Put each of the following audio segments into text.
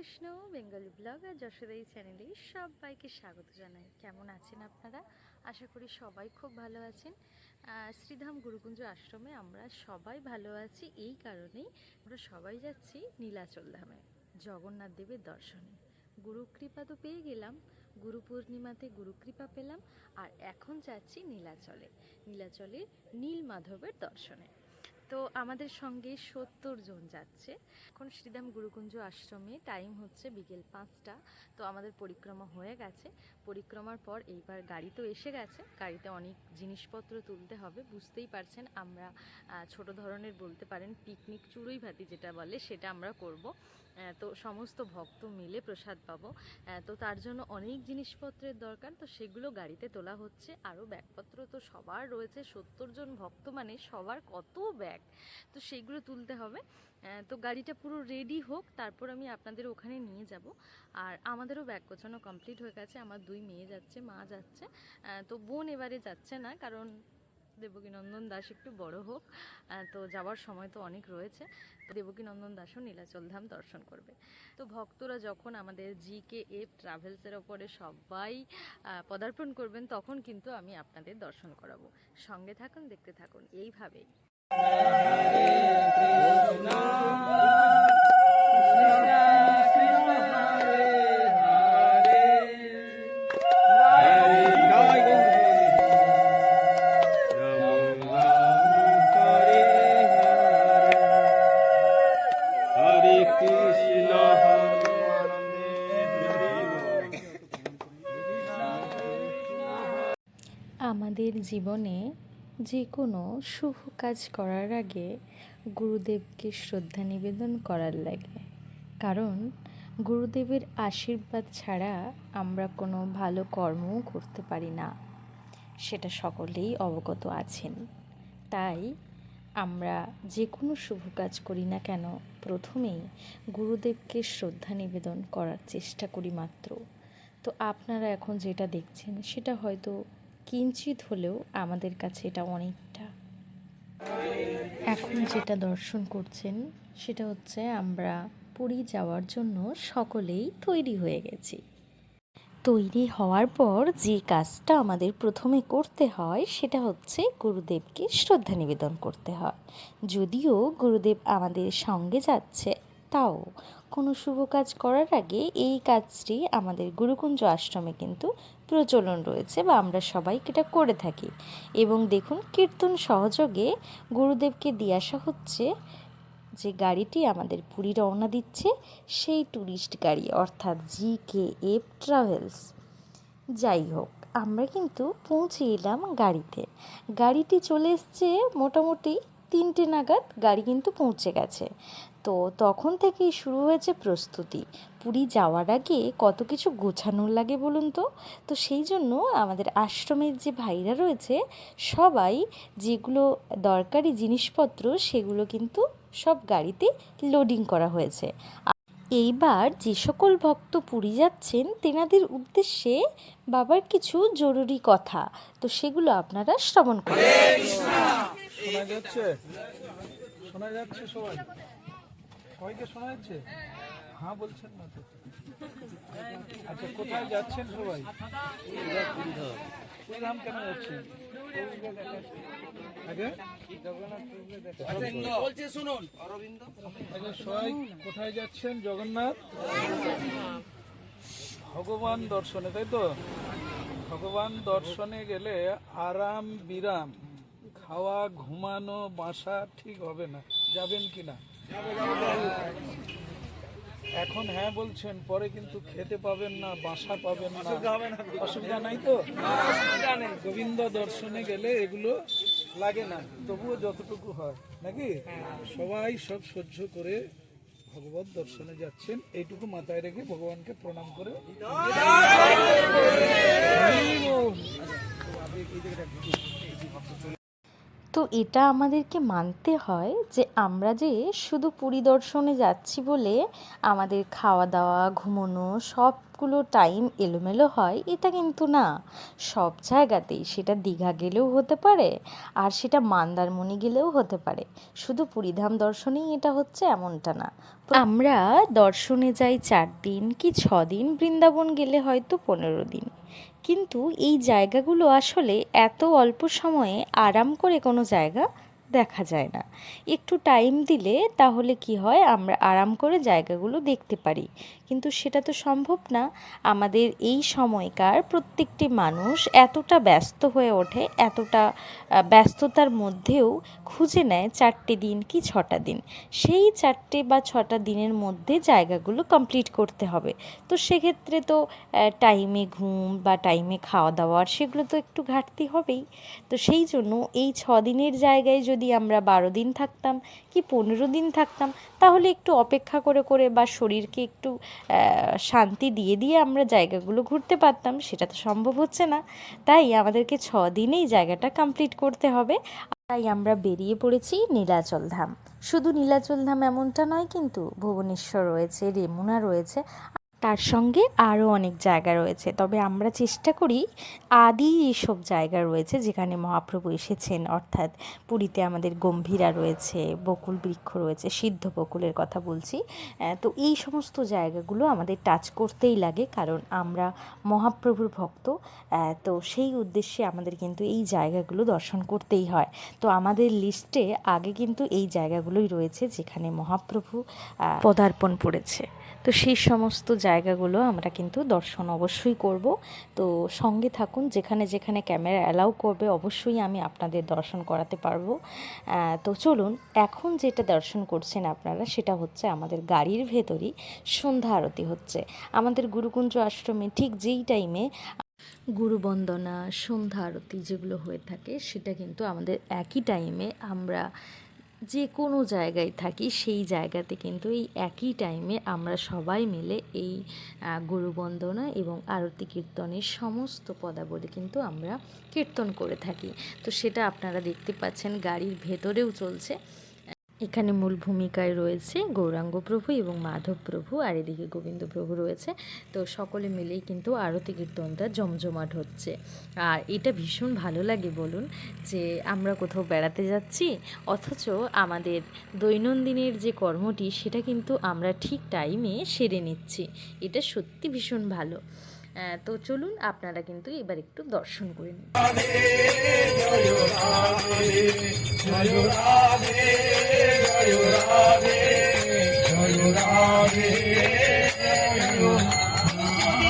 Krishna, Bengali blog আর যশোদাই চ্যানেলে সবাইকে স্বাগত জানাই। কেমন আছেন আপনারা? আশা করি সবাই খুব ভালো আছেন। শ্রীধাম গুরুকুঞ্জ আশ্রমে আমরা সবাই ভালো আছি, এই কারণেই আমরা সবাই যাচ্ছি নীলাচল ধামে, জগন্নাথ দেবের দর্শনে। গুরুকৃপা তো পেয়ে গেলাম, গুরু পূর্ণিমাতে গুরুকৃপা পেলাম, আর এখন যাচ্ছি নীলাচলে, নীলাচলের নীল মাধবের দর্শনে। তো আমাদের সঙ্গে সত্তর জন যাচ্ছে। এখন শ্রীধাম গুরুকুঞ্জ আশ্রমে টাইম হচ্ছে বিকেল পাঁচটা। তো আমাদের পরিক্রমা হয়ে গেছে। পরিক্রমার পর এইবার গাড়ি তো এসে গেছে। গাড়িতে অনেক জিনিসপত্র তুলতে হবে। বুঝতেই পারছেন আমরা ছোট ধরনের বলতে পারেন পিকনিক চুরুই ভাতি যেটা বলে সেটা আমরা করব। তো সমস্ত ভক্ত মিলে প্রসাদ পাবো। তো তার জন্য অনেক জিনিসপত্রের দরকার, তো সেগুলো গাড়িতে তোলা হচ্ছে। আরও ব্যাগপত্র তো সবার রয়েছে, সত্তর জন ভক্ত মানে সবার কত ব্যাগ? তো সেগুলো তুলতে হবে। তো গাড়িটা পুরো রেডি হোক, তারপর আমি আপনাদের ওখানে নিয়ে যাব। আর আমাদেরও ব্যাগ গোছানো কমপ্লিট হয়ে গেছে, আমার দুই মেয়ে যাচ্ছে, মা যাচ্ছে। তো বোন এবারে যাচ্ছে না, কারণ দেবকীনন্দন দাস একটু বড় হোক তো যাওয়ার সময় তো অনেক রয়েছে। তো দেবকীনন্দন দাসও নীলাচল ধাম দর্শন করবে। তো ভক্তরা যখন আমাদের জি কে এফ ট্রাভেলসের ওপরে সবাই পদার্পণ করবেন, তখন কিন্তু আমি আপনাদের দর্শন করাবো। সঙ্গে থাকুন, দেখতে থাকুন, এইভাবেই। জীবনে যে কোনো শুভ কাজ করার আগে গুরুদেবকে শ্রদ্ধা নিবেদন করার লাগে। কারণ গুরুদেবের আশীর্বাদ ছাড়া আমরা কোনো ভালো কর্মও করতে পারি না। সেটা সকলেই অবগত আছেন। তাই আমরা যে কোনো শুভ কাজ করি না কেন, প্রথমেই গুরুদেবকে শ্রদ্ধা নিবেদন করার চেষ্টা করি মাত্র। তো আপনারা এখন যেটা দেখছেন, সেটা হয়তো কিঞ্চিত হলেও আমাদের কাছে এটা অনেকটা। এখন যেটা দর্শন করছেন, সেটা হচ্ছে আমরা পুরী যাওয়ার জন্য সকলেই তৈরি হয়ে গেছি। তৈরি হওয়ার পর যে কাজটা আমাদের প্রথমে করতে হয়, সেটা হচ্ছে গুরুদেবকে শ্রদ্ধা নিবেদন করতে হয়। যদিও গুরুদেব আমাদের সঙ্গে যাচ্ছে তাও কোনো শুভ কাজ করার আগে এই কাজটি আমাদের গুরুকুঞ্জ আশ্রমে কিন্তু প্রচলন রয়েছে বা আমরা সবাই এটা করে থাকি। এবং দেখুন, কীর্তন সহযোগে গুরুদেবকে দিয়ে আসা হচ্ছে যে গাড়িটি আমাদের পুরী রওনা দিচ্ছে, সেই ট্যুরিস্ট গাড়ি অর্থাৎ জি কে এফ ট্রাভেলস। যাই হোক, আমরা কিন্তু পৌঁছে এলাম গাড়িতে। গাড়িটি চলে এসছে মোটামুটি তিনটে নাগাদ গাড়ি কিন্তু পৌঁছে গেছে। তো তখন থেকেই শুরু হয়েছে প্রস্তুতি। পুরী যাওয়ার আগে কত কিছু গোছানোর লাগে বলুন তো? তো সেই জন্য আমাদের আশ্রমের যে ভাইরা রয়েছে, সবাই যেগুলো দরকারি জিনিসপত্র সেগুলো কিন্তু সব গাড়িতে লোডিং করা হয়েছে। এইবার যে সকল ভক্ত পুরী যাচ্ছেন, তেনাদের উদ্দেশ্যে বাবার কিছু জরুরি কথা। তো সেগুলো আপনারা শ্রবণ করুন। শোনা যাচ্ছে? শোনা যাচ্ছে সবাই? সবাইকে শোনা যাচ্ছে? হ্যাঁ বলছেন না তো। আচ্ছা কোথায় যাচ্ছেন সবাই? শ্রীরাম কেন যাচ্ছেন? শুনুন? আচ্ছা সবাই কোথায় যাচ্ছেন? জগন্নাথ? ভগবান দর্শনে তাই তো? ভগবান দর্শনে গেলে আরাম বিরাম। খাওয়া ঘুমানো বাসা ঠিক হবে না। যাবেন কি না? এখন হ্যাঁ বলছেন পরে কিন্তু খেতে পাবেন না বাসা পাবেন না। অসুবিধা নাই তো? গোবিন্দ দর্শনে গেলে এগুলো লাগে না। তবুও যতটুকু হয় নাকি? সবাই সব সহ্য করে ভগবত দর্শনে যাচ্ছেন। এইটুকু মাথায় রেখে ভগবানকে প্রণাম করে। বল। তো এটা আমাদেরকে মানতে হয় যে আমরা যে শুধু পুরী দর্শনে যাচ্ছি বলে আমাদের খাওয়া দাওয়া ঘুমোনো সবগুলো টাইম এলোমেলো হয়, এটা কিন্তু না। সব জায়গাতেই সেটা দীঘা গেলেও হতে পারে আর সেটা মান্দারমণি গেলেও হতে পারে। শুধু পুরীধাম দর্শনেই এটা হচ্ছে এমনটা না। আমরা দর্শনে যাই চার দিন কি ছ দিন? বৃন্দাবন গেলে হয়তো পনেরো দিন। কিন্তু এই জায়গাগুলো আসলে এত অল্প সময়ে আরাম করে কোনো জায়গা দেখা যায় না। একটু টাইম দিলে তাহলে কি হয়, আমরা আরাম করে জায়গাগুলো দেখতে পারি। কিন্তু সেটা তো সম্ভব না। আমাদের এই সময়কার প্রত্যেকটি মানুষ এতটা ব্যস্ত হয়ে ওঠে, এতটা ব্যস্ততার মধ্যেও খুঁজে নেয় চারটে দিন কি ছটা দিন। সেই চারটে বা ছটা দিনের মধ্যে জায়গাগুলো কমপ্লিট করতে হবে। তো সেক্ষেত্রে তো টাইমে ঘুম বা টাইমে খাওয়া দাওয়ার সেগুলো তো একটু ঘাটতি হবেই। তো সেই জন্য এই ছ দিনের জায়গায় যদি আমরা বারো দিন থাকতাম কি পনেরো দিন থাকতাম, তাহলে একটু অপেক্ষা করে করে বা শরীরকে একটু শান্তি দিয়ে দিয়ে আমরা জায়গাগুলো ঘুরতে পারতাম, সেটা তো সম্ভব হচ্ছে না। তাই আমাদেরকে ছ দিনেই জায়গাটা কমপ্লিট করতে হবে। তাই আমরা বেরিয়ে পড়েছি নীলাচল ধাম। শুধু নীলাচল ধাম এমনটা নয় কিন্তু ভুবনেশ্বর রয়েছে, রেমুনা রয়েছে। তার সঙ্গে আরও অনেক জায়গা রয়েছে। তবে আমরা চেষ্টা করি আদি এইসব জায়গা রয়েছে যেখানে মহাপ্রভু এসেছেন। অর্থাৎ পুরীতে আমাদের গম্ভীরা রয়েছে, বকুল বৃক্ষ রয়েছে, সিদ্ধ বকুলের কথা বলছি। তো এই সমস্ত জায়গাগুলো আমাদের টাচ করতেই লাগে কারণ আমরা মহাপ্রভুর ভক্ত। তো সেই উদ্দেশ্যে আমাদের কিন্তু এই জায়গাগুলো দর্শন করতেই হয়। তো আমাদের লিস্টে আগে কিন্তু এই জায়গাগুলোই রয়েছে যেখানে মহাপ্রভু পদার্পণ পড়েছে তো সেই সমস্ত জায়গাগুলো আমরা কিন্তু দর্শন অবশ্যই করব। তো সঙ্গে থাকুন, যেখানে যেখানে ক্যামেরা অ্যালাউ করবে, অবশ্যই আমি আপনাদের দর্শন করাতে পারব। তো চলুন, এখন যেটা দর্শন করছেন আপনারা, সেটা হচ্ছে আমাদের গাড়ির ভেতরই সন্ধ্যা আরতি হচ্ছে। আমাদের গুরুকুঞ্জ আশ্রমে ঠিক যেই টাইমে গুরুবন্দনা, সন্ধ্যা আরতি যেগুলো হয়ে থাকে, সেটা কিন্তু আমাদের একই টাইমে আমরা যে কোনো জায়গায় থাকি, সেই জায়গাতে কিন্তু এই একই টাইমে আমরা সবাই মিলে এই গুরুবন্দনা এবং আরতি কীর্তনের সমস্ত পদাবলী কিন্তু আমরা কীর্তন করে থাকি। তো সেটা আপনারা দেখতে পাচ্ছেন, গাড়ির ভেতরেও চলছে। এখানে মূল ভূমিকায় রয়েছে গৌরাঙ্গ প্রভু এবং মাধব প্রভু, আর এদিকে গোবিন্দ প্রভু রয়েছে। তো সকলে মিলেই কিন্তু আরতি কীর্তনটা জমজমাট হচ্ছে। আর এটা ভীষণ ভালো লাগে বলুন যে আমরা কোথাও বেড়াতে যাচ্ছি, অথচ আমাদের দৈনন্দিনের যে কর্মটি, সেটা কিন্তু আমরা ঠিক টাইমে সেরে নিচ্ছি। এটা সত্যি ভীষণ ভালো। তো চলুন আপনারা কিন্তু এবার একটু দর্শন করে নিন।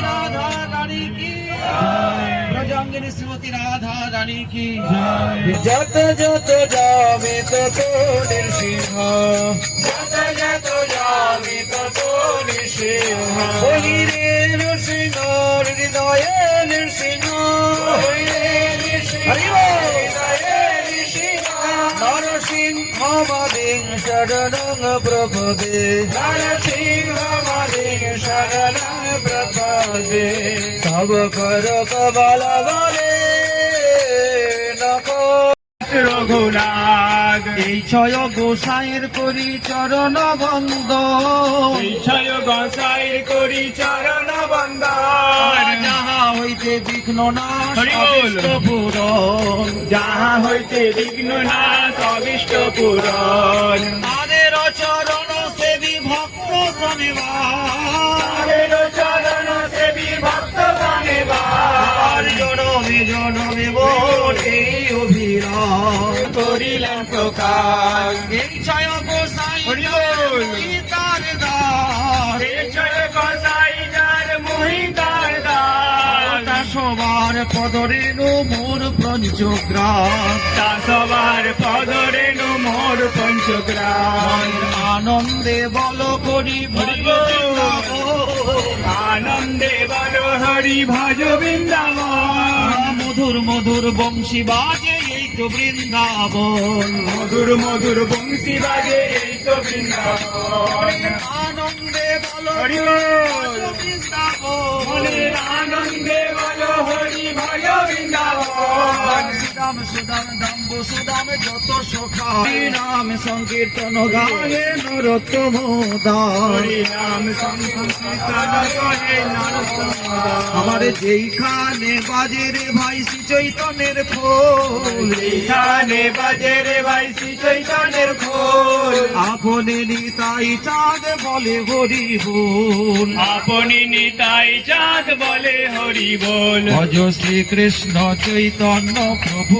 রাধা রানী কি শ্রীমতী রাধা রানী কি যত যত যাবে তত নৃসিংহ যত যত তত নৃসিংহ। বহিরে নৃসিংহ হৃদয়ে নৃসিংহ। নরসিংহ মদিং শরণং প্রভদে নরসিংহ মদিং শরণং প্রভদে তব কর কবল বলে রঘুনাথ। এই ছয় গোসাইয়ের করি চরণ বন্দ বিষয় গসাইর করি চরণ বন্দন যাহা হইতে বিঘ্ন না। পূরণ। যাহা হইতে বিঘ্ন না অবিষ্ট পূরণ। তাদের চরণ সেবী ভক্ত তাদের চরণ সেবী ভক্ত জনমে জনমে এই করিলেন সবার পদরেণু মোর পঞ্চগ্রাম তা সবার পদরেণু মোর পঞ্চগ্রাম আনন্দে বল করি হরি আনন্দে বল হরি ভজ বৃন্দাবন মধুর মধুর বংশী বাজে তো বৃন্দাবন। মধুর মধুর বংশী বাজে এই তো বৃন্দাবন। আনন্দে বলো হরি। বৃন্দাবন। আনন্দে বলো হরি ভয় বৃন্দাবন। সুদাম দাম যত সখা নাম সংকীর্তন গায়ে নরোত্তম নরোত্তম আমার যেইখানে বাজে রে ভাই শ্রী চৈতন্যের খোল। এইখানে বাজে রে ভাই শ্রী চৈতন্যের খোল। আপনে নিতাই চাঁদ বলে হরি বল। আপনি নিতাই চাঁদ বলে হরি বল। ভজ শ্রীকৃষ্ণ চৈতন্য প্রভু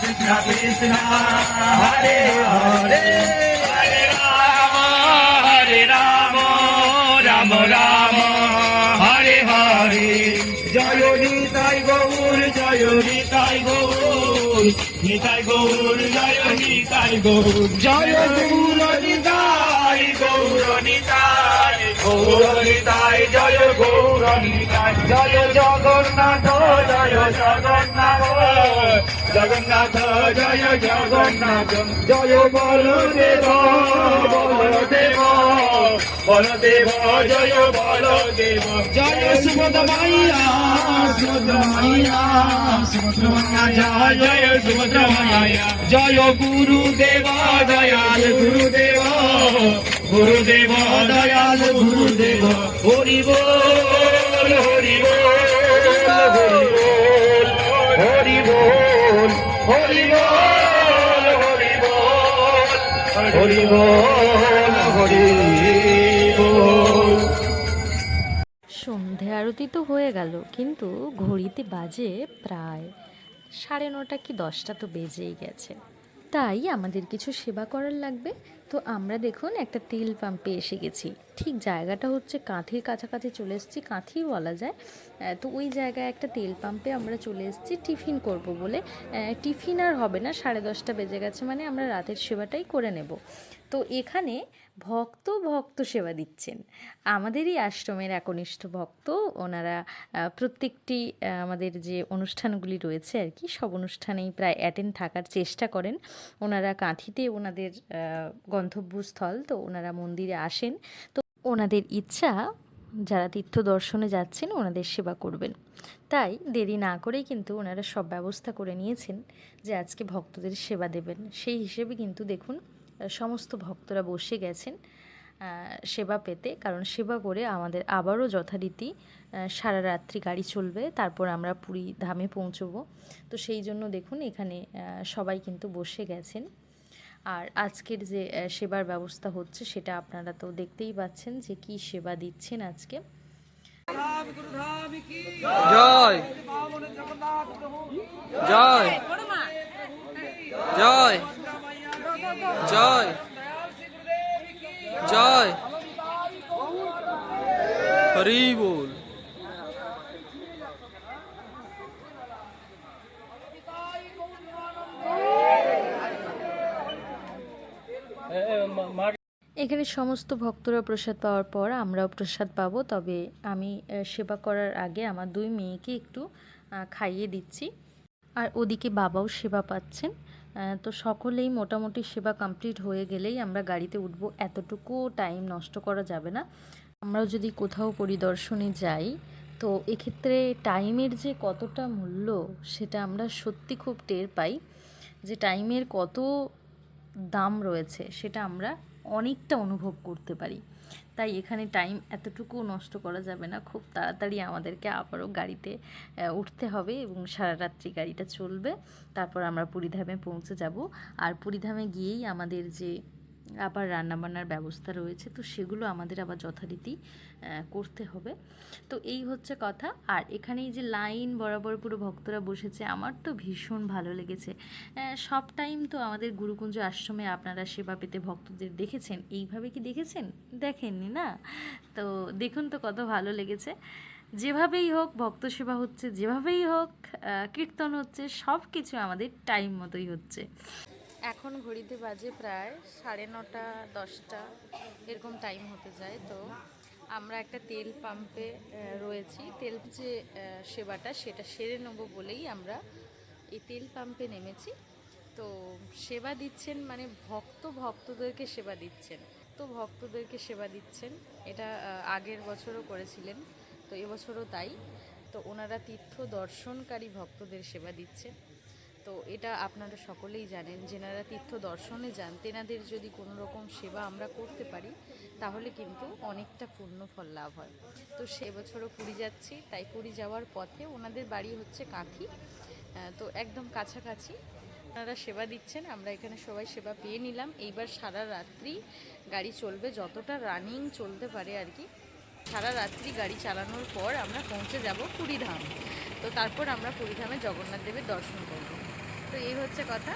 Krishna Krishna Hare Hare Hare Ram Hare Ram Rama Rama Hare Hare Jayo Nitai Gour Jayo Nitai Gaur Nitai Gour Jayo Nitai Gaur Jayo Gaur Nitai Gour Nitai Gour Nitai জয় গৌর নিতাই জয় জগন্নাথ জয় জগন্নাথ জগন্নাথ, জয় জগন্নাথ, জয় বলদেব বলদেব বলদেব জয় বলদেব জয় সুভদ্রমাইয়া সুভদ্রমাইয়া সুভদ্রমাইয়া জয় সুভদ্রমায়া জয় গুরুদেব দয়াল গুরুদেব গুরুদেব দয়াল গুরুদেব হরি বল হরি বল হরি বল হরি বল হরি বল হরি বল হরি বল আরতি তো হয়ে গেল, কিন্তু ঘড়িতে বাজে প্রায় সাড়ে নটা কি দশটা তো বেজেই গেছে। তাই আমাদের কিছু সেবা করার লাগবে। তো আমরা দেখুন একটা তেল পাম্পে এসে গেছি। ঠিক জায়গাটা হচ্ছে কাঁথির কাছাকাছি চলে এসেছি কাঁথি বলা যায়। তো ওই জায়গায় একটা তেল পাম্পে আমরা চলে এসেছি, টিফিন করব বলে। টিফিন আর হবে না, সাড়ে দশটা বেজে গেছে মানে আমরা রাতের সেবাটাই করে নেব। তো এখানে ভক্ত ভক্ত সেবা দিচ্ছেন। আমাদেরই আশ্রমের একনিষ্ঠ ভক্ত, ওনারা প্রত্যেকটি আমাদের যে অনুষ্ঠানগুলি রয়েছে আর কি, সব অনুষ্ঠানেই প্রায় অ্যাটেন্ড থাকার চেষ্টা করেন। ওনারা কাঁথিতে ওনাদের গন্তব্যস্থল, তো ওনারা মন্দিরে আসেন। তো ওনাদের ইচ্ছা, যারা তীর্থ দর্শনে যাচ্ছেন ওনাদের সেবা করবেন। তাই দেরি না করেই কিন্তু ওনারা সব ব্যবস্থা করে নিয়েছেন যে আজকে ভক্তদের সেবা দেবেন। সেই হিসেবে কিন্তু দেখুন, সমস্ত ভক্তরা বসে গেছেন সেবা পেতে। কারণ সেবা করে আমাদের আবারও যথারীতি সারা রাত্রি গাড়ি চলবে, তারপর আমরা পুরী ধামে পৌঁছবো। তো সেই জন্য দেখুন, এখানে সবাই কিন্তু বসে গেছেন। আর আজকের যে সেবার ব্যবস্থা হচ্ছে সেটা আপনারা তো দেখতেই পাচ্ছেন যে কি সেবা দিচ্ছেন আজকে। জয়। জয়। জয়। জয়। জয়। হরি বল এ, এ, মা- মা এখানে সমস্ত ভক্তরা প্রসাদ পাওয়ার পর আমরাও প্রসাদ পাবো। তবে আমি সেবা করার আগে আমার দুই মেয়েকে একটু খাইয়ে দিচ্ছি। আর ওদিকে বাবাও সেবা পাচ্ছেন। তো সকলেই মোটামুটি সেবা কমপ্লিট হয়ে গেলেই আমরা গাড়িতে উঠবো। এতটুকু টাইম নষ্ট করা যাবে না। আমরাও যদি কোথাও পরিদর্শনে যাই, তো এক্ষেত্রে টাইমের যে কতটা মূল্য, সেটা আমরা সত্যি খুব টের পাই। যে টাইমের কত দাম রয়েছে, সেটা আমরা অনেকটা অনুভব করতে পারি। তাই এখানে টাইম এতটুকু নষ্ট করা যাবে না। খুব তাড়াতাড়ি আমাদেরকে আবারও গাড়িতে উঠতে হবে এবং সারা রাত্রি গাড়িটা চলবে। তারপর আমরা পুরীধামে পৌঁছে যাব। আর পুরীধামে গিয়েই আমাদের যে আবার রান্নাবান্নার ব্যবস্থা রয়েছে, তো সেগুলো আমাদের আবার যথারীতি করতে হবে। তো এই হচ্ছে কথা। আর এখানে এই যে লাইন বরাবর পুরো ভক্তরা বসেছে, আমার তো ভীষণ ভালো লেগেছে। সব টাইম তো আমাদের গুরুকুঞ্জ আশ্রমে আপনারা সেবা পেতে ভক্তদের দেখেছেন। এইভাবে কি দেখেছেন? দেখেননি না? তো দেখুন তো কত ভালো লেগেছে। যেভাবেই হোক, ভক্ত সেবা হচ্ছে যেভাবেই হোক কীর্তন হচ্ছে সব কিছু আমাদের টাইম মতোই হচ্ছে। এখন ঘড়িতে বাজে প্রায় সাড়ে নটা, দশটা, এরকম টাইম হতে যায়। তো আমরা একটা তেল পাম্পে রয়েছি। তেল যে সেবাটা সেটা সেরে নেব বলেই আমরা এই তেল পাম্পে নেমেছি। তো সেবা দিচ্ছেন মানে ভক্ত ভক্তদেরকে সেবা দিচ্ছেন। তো ভক্তদেরকে সেবা দিচ্ছেন। এটা আগের বছরও করেছিলেন, তো এবছরও তাই। তো ওনারা তীর্থ দর্শনকারী ভক্তদের সেবা দিচ্ছেন। তো এটা আপনারা সকলেই জানেন, যেনারা তীর্থ দর্শনে যান, তেনাদের যদি কোনো রকম সেবা আমরা করতে পারি, তাহলে কিন্তু অনেকটা পূর্ণ ফল লাভ হয়। তো সে বছরও পুরী যাচ্ছি, তাই পুরী যাওয়ার পথে ওনাদের বাড়ি হচ্ছে কাঁথি। তো একদম কাছাকাছি। ওনারা সেবা দিচ্ছেন, আমরা এখানে সবাই সেবা পেয়ে নিলাম। এইবার সারা রাত্রি গাড়ি চলবে, যতটা রানিং চলতে পারে আর কি। সারা রাত্রি গাড়ি চালানোর পর আমরা পৌঁছে যাব পুরীধাম। তো তারপর আমরা পুরীধামে জগন্নাথ দেবের দর্শন করব। তো এই হচ্ছে কথা।